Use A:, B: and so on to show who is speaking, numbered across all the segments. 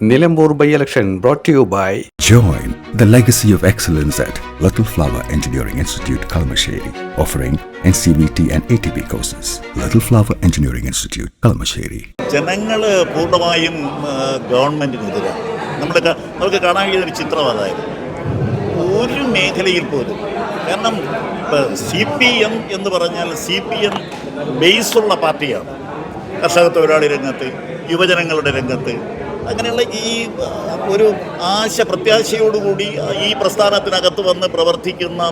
A: Nilambur by election brought to you by
B: Join the legacy of excellence at Little Flower Engineering Institute, Kalamasheri, offering NCVT and ATP courses. Little Flower Engineering Institute, Kalamasheri.
C: ജനങ്ങൾ പൂർണമായും ആ, നമ്മൾ നമുക്ക് കാണാൻ കഴിയുന്ന ഒരു ചിത്രം അതായത് ഒരു മേഖലയിൽ പോലും കാരണം സി പി എം എന്ന് പറഞ്ഞാൽ സി പി എം ബേസുള്ള പാർട്ടിയാണ് കർഷക തൊഴിലാളി രംഗത്ത് യുവജനങ്ങളുടെ രംഗത്ത് അങ്ങനെയുള്ള ഈ ഒരു ആശ പ്രത്യാശയോടുകൂടി ഈ പ്രസ്ഥാനത്തിനകത്ത് വന്ന് പ്രവർത്തിക്കുന്ന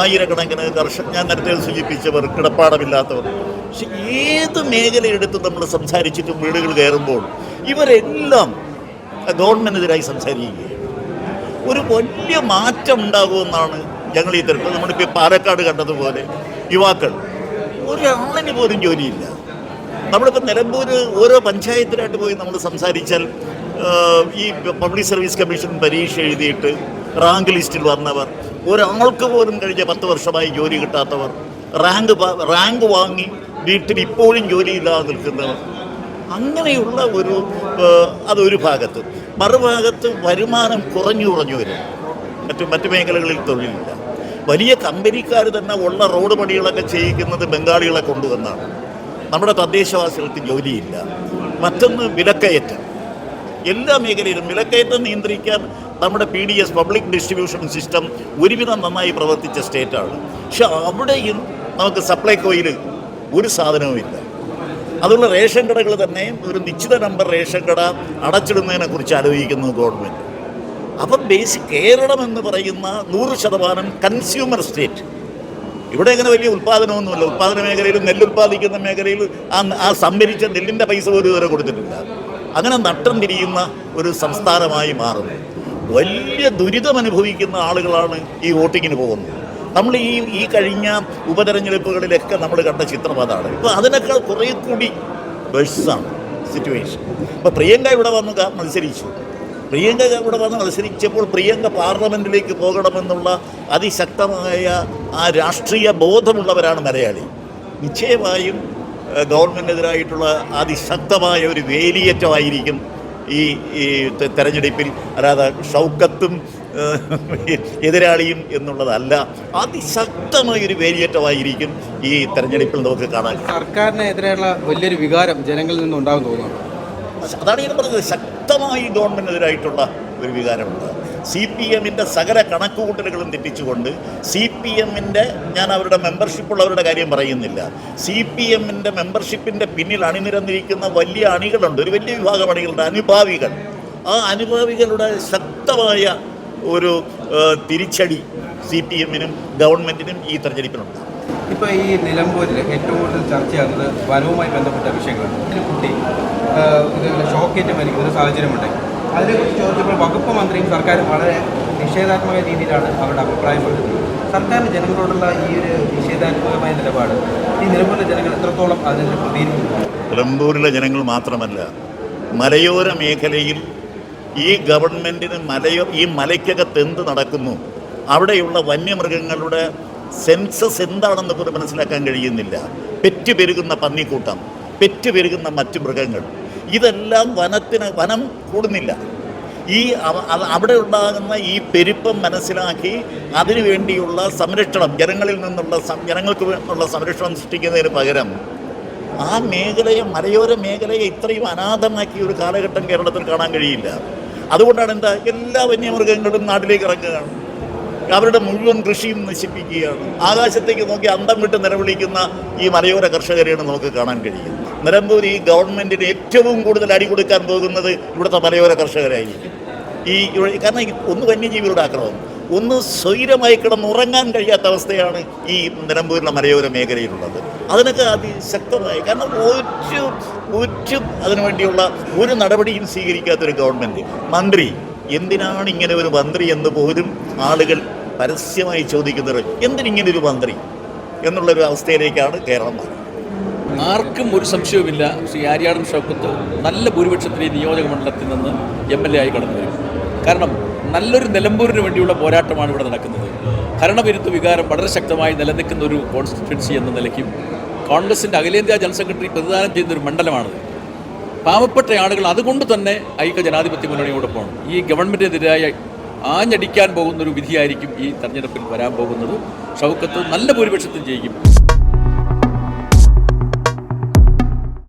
C: ആയിരക്കണക്കിന് കർഷക ഞാൻ നേരത്തെ സൂചിപ്പിച്ചവർ കിടപ്പാടമില്ലാത്തവർ. പക്ഷെ ഏത് മേഖലയെടുത്ത് നമ്മൾ സംസാരിച്ചിട്ടും വീടുകൾ കയറുമ്പോൾ ഇവരെല്ലാം ഗവൺമെന്റിനെതിരായി സംസാരിക്കുകയാണ്. ഒരു വലിയ മാറ്റം ഉണ്ടാകുമെന്നാണ് ഞങ്ങൾ ഈ തരത്തിൽ നമ്മളിപ്പോൾ പാലക്കാട് കണ്ടതുപോലെ യുവാക്കൾ. ഒരാളിന് പോലും ജോലിയില്ല. നമ്മളിപ്പോൾ നിലമ്പൂർ ഓരോ പഞ്ചായത്തിലായിട്ട് പോയി നമ്മൾ സംസാരിച്ചാൽ ഈ പബ്ലിക് സർവീസ് കമ്മീഷൻ പരീക്ഷ എഴുതിയിട്ട് റാങ്ക് ലിസ്റ്റിൽ വന്നവർ ഒരാൾക്ക് പോലും കഴിഞ്ഞ പത്ത് വർഷമായി ജോലി കിട്ടാത്തവർ റാങ്ക് റാങ്ക് വാങ്ങി വീട്ടിൽ ഇപ്പോഴും ജോലിയില്ലാതെ നിൽക്കുന്നവർ. അങ്ങനെയുള്ള ഒരു അതൊരു ഭാഗത്ത്. മറുഭാഗത്ത് വരുമാനം കുറഞ്ഞു കുറഞ്ഞു വരും. മറ്റു മറ്റു മേഖലകളിൽ തൊഴിലില്ല. വലിയ കമ്പനിക്കാർ തന്നെ ഉള്ള റോഡ് പണികളൊക്കെ ചെയ്യിക്കുന്നത് ബംഗാളികളെ കൊണ്ടുവന്നാണ്. നമ്മുടെ തദ്ദേശവാസികൾക്ക് ജോലിയില്ല. മറ്റൊന്ന് വിലക്കയറ്റം. എല്ലാ മേഖലയിലും വിലക്കയറ്റം നിയന്ത്രിക്കാൻ നമ്മുടെ P D S public distribution system ഒരുവിധം നന്നായി പ്രവർത്തിച്ച സ്റ്റേറ്റാണ്. പക്ഷെ അവിടെയും നമുക്ക് സപ്ലൈകോയിൽ ഒരു സാധനവുമില്ല. അതുള്ള റേഷൻ കടകൾ തന്നെ ഒരു നിശ്ചിത നമ്പർ റേഷൻ കട അടച്ചിടുന്നതിനെ കുറിച്ച് ആലോചിക്കുന്നു ഗവൺമെന്റ് അപ്പം ബേസിക് കേരളം എന്ന് പറയുന്ന നൂറ് ശതമാനം കൺസ്യൂമർ സ്റ്റേറ്റ് ഇവിടെ അങ്ങനെ വലിയ ഉൽപ്പാദനമൊന്നുമില്ല. ഉൽപ്പാദന മേഖലയിൽ നെല്ല് ഉൽപ്പാദിക്കുന്ന മേഖലയിൽ ആ ആ സംഭരിച്ച നെല്ലിന്റെ പൈസ പോലും ഇതുവരെ കൊടുത്തിട്ടില്ല. അങ്ങനെ നട്ടം തിരിയുന്ന ഒരു സംസ്ഥാനമായി മാറുന്നു. വലിയ ദുരിതം അനുഭവിക്കുന്ന ആളുകളാണ് ഈ വോട്ടിങ്ങിന് പോകുന്നത്. നമ്മൾ ഈ ഈ കഴിഞ്ഞ ഉപതെരഞ്ഞെടുപ്പുകളിലൊക്കെ നമ്മൾ കണ്ട ചിത്രം അതാണ്. ഇപ്പോൾ അതിനേക്കാൾ കുറേ കൂടി വേഴ്സാണ് സിറ്റുവേഷൻ അപ്പോൾ പ്രിയങ്ക ഇവിടെ വന്ന് മത്സരിച്ചു. പ്രിയങ്ക ഇവിടെ വന്ന് മത്സരിച്ചപ്പോൾ പ്രിയങ്ക പാർലമെന്റിലേക്ക് പോകണമെന്നുള്ള അതിശക്തമായ ആ രാഷ്ട്രീയ ബോധമുള്ളവരാണ് മലയാളി. നിശ്ചയമായും ഗവൺമെന്റിനെതിരായിട്ടുള്ള അതിശക്തമായ ഒരു വേലിയേറ്റമായിരിക്കും ഈ ഈ തെരഞ്ഞെടുപ്പിൽ. അല്ലാതെ ഷൗക്കത്തും എതിരാളിയും എന്നുള്ളതല്ല. അതിശക്തമായൊരു വേലിയേറ്റമായിരിക്കും ഈ തെരഞ്ഞെടുപ്പിൽ നമുക്ക് കാണാൻ.
D: സർക്കാരിനെതിരെയുള്ള വലിയൊരു വികാരം ജനങ്ങളിൽ നിന്നും ഉണ്ടാകും തോന്നുന്നു
C: അതാണ് ഞാൻ പറഞ്ഞത്. ശക്തമായി ഗവൺമെന്റിനെതിരായിട്ടുള്ള ഒരു വികാരമുണ്ട്. സി പി എമ്മിന്റെ സകല കണക്കുകൂട്ടലുകളും തെറ്റിച്ചുകൊണ്ട് സി പി എമ്മിന്റെ ഞാൻ അവരുടെ മെമ്പർഷിപ്പുള്ളവരുടെ കാര്യം പറയുന്നില്ല. സി പി എമ്മിന്റെ മെമ്പർഷിപ്പിന്റെ പിന്നിൽ അണിനിരന്നിരിക്കുന്ന വലിയ അണികളുണ്ട്. ഒരു വലിയ വിഭാഗം അണികളുണ്ട്. അനുഭാവികൾ. ആ അനുഭാവികളുടെ ശക്തമായ ഒരു തിരിച്ചടി സി പി എമ്മിനും ഗവൺമെന്റിനും ഈ തെരഞ്ഞെടുപ്പിനുണ്ട്.
D: ഇപ്പോൾ ഈ നിലമ്പൂരിൽ ഏറ്റവും കൂടുതൽ ചർച്ചയാകുന്നത് വനവുമായി ബന്ധപ്പെട്ട വിഷയങ്ങളാണ്. ഒരു കുട്ടി ഇതുപോലെ ഷോക്കേറ്റ് മരിക്കുന്ന സാഹചര്യമുണ്ടായി അതിനെക്കുറിച്ച് ചോദിച്ചപ്പോൾ വകുപ്പ് മന്ത്രിയും സർക്കാരും വളരെ നിഷേധാത്മക രീതിയിലാണ് അവരുടെ അഭിപ്രായം പറഞ്ഞത് സർക്കാർ ജനങ്ങളോടുള്ള ഈ ഒരു നിഷേധാത്മകമായ നിലപാട് ഈ നിലമ്പൂരിലെ ജനങ്ങൾ എത്രത്തോളം അതിനെ പ്രതികരിക്കുന്നു
C: നിലമ്പൂരിലെ ജനങ്ങൾ മാത്രമല്ല മലയോര മേഖലയിൽ ഈ ഗവൺമെന്റിന് മലയോ ഈ മലയ്ക്കകത്ത് എന്ത് നടക്കുന്നു അവിടെയുള്ള വന്യമൃഗങ്ങളുടെ സെൻസസ് എന്താണെന്ന് പോലും മനസ്സിലാക്കാൻ കഴിയുന്നില്ല. പെറ്റ് പെരുകുന്ന പന്നിക്കൂട്ടം പെറ്റ് പെരുകുന്ന മറ്റു മൃഗങ്ങൾ. ഇതെല്ലാം വനത്തിന് വനം കൂടുന്നില്ല. ഈ അവ- അവ- അവിടെ ഉണ്ടാകുന്ന ഈ പെരുപ്പം മനസ്സിലാക്കി അതിനു വേണ്ടിയുള്ള സംരക്ഷണം ജനങ്ങളിൽ നിന്നുള്ള ജനങ്ങൾക്ക് ഉള്ള സംരക്ഷണം സൃഷ്ടിക്കുന്നതിന് പകരം ആ മേഖലയെ മലയോര മേഖലയെ ഇത്രയും അനാഥമാക്കിയ ഒരു കാലഘട്ടം കേരളത്തിൽ കാണാൻ കഴിയില്ല. അതുകൊണ്ടാണ് എന്താ എല്ലാ വന്യമൃഗങ്ങളും നാട്ടിലേക്ക് ഇറങ്ങുകയാണ്. അവരുടെ മുഴുവൻ കൃഷിയും നശിപ്പിക്കുകയാണ്. ആകാശത്തേക്ക് നോക്കി അന്തം വിട്ട് നിലവിളിക്കുന്ന ഈ മലയോര കർഷകരെയാണ് നമുക്ക് കാണാൻ കഴിയുന്നത് നിലമ്പൂർ ഈ ഗവൺമെന്റിന് ഏറ്റവും കൂടുതൽ അടി കൊടുക്കാൻ പോകുന്നത് ഇവിടുത്തെ മലയോര കർഷകരായിരിക്കും. ഈ കാരണം ഒന്ന് വന്യജീവികളുടെ ആക്രമം. ഒന്ന് സ്വൈരമായി കിടന്നുറങ്ങാൻ കഴിയാത്ത അവസ്ഥയാണ് ഈ നിലമ്പൂരിലെ മലയോര മേഖലയിലുള്ളത്. അതിനൊക്കെ അതിശക്തമായി കാരണം ഒരു ഒരു അതിനുവേണ്ടിയുള്ള ഒരു നടപടിയും സ്വീകരിക്കാത്തൊരു ഗവൺമെന്റ് മന്ത്രി എന്തിനാണ് ഇങ്ങനെ ഒരു മന്ത്രി എന്ന് പോലും ആളുകൾ പരസ്യമായി ചോദിക്കുന്നത് എന്തിനിങ്ങനെ ഒരു മന്ത്രി എന്നുള്ളൊരു അവസ്ഥയിലേക്കാണ് കേരളം മാറുന്നത്.
E: ആർക്കും ഒരു സംശയവുമില്ല. ശ്രീ ആര്യാടൻ ഷൗക്കത്ത് നല്ല ഭൂരിപക്ഷത്തിലെ നിയോജക മണ്ഡലത്തിൽ നിന്ന് എം എൽ എ ആയി കടന്നു വരും. കാരണം നല്ലൊരു നിലമ്പൂരിന് വേണ്ടിയുള്ള പോരാട്ടമാണ് ഇവിടെ നടക്കുന്നത്. ഭരണവിരുദ്ധ വികാരം വളരെ ശക്തമായി നിലനിൽക്കുന്ന ഒരു കോൺസ്റ്റിറ്റ്യുവൻസി എന്ന നിലയ്ക്കും കോൺഗ്രസിന്റെ അഖിലേന്ത്യാ ജനറൽ സെക്രട്ടറി പ്രതിദാനം ചെയ്യുന്ന ഒരു മണ്ഡലമാണ് പാവപ്പെട്ട ആളുകൾ അതുകൊണ്ട് തന്നെ ഐക്യ ജനാധിപത്യ മുന്നണിയോടൊപ്പമാണ് ഈ ഗവൺമെന്റിനെതിരായ ആഞ്ഞടിക്കാൻ പോകുന്നൊരു വിധിയായിരിക്കും ഈ തെരഞ്ഞെടുപ്പിൽ വരാൻ പോകുന്നത്. ഷൗക്കത്ത് നല്ല ഭൂരിപക്ഷത്തിൽ ജയിക്കും.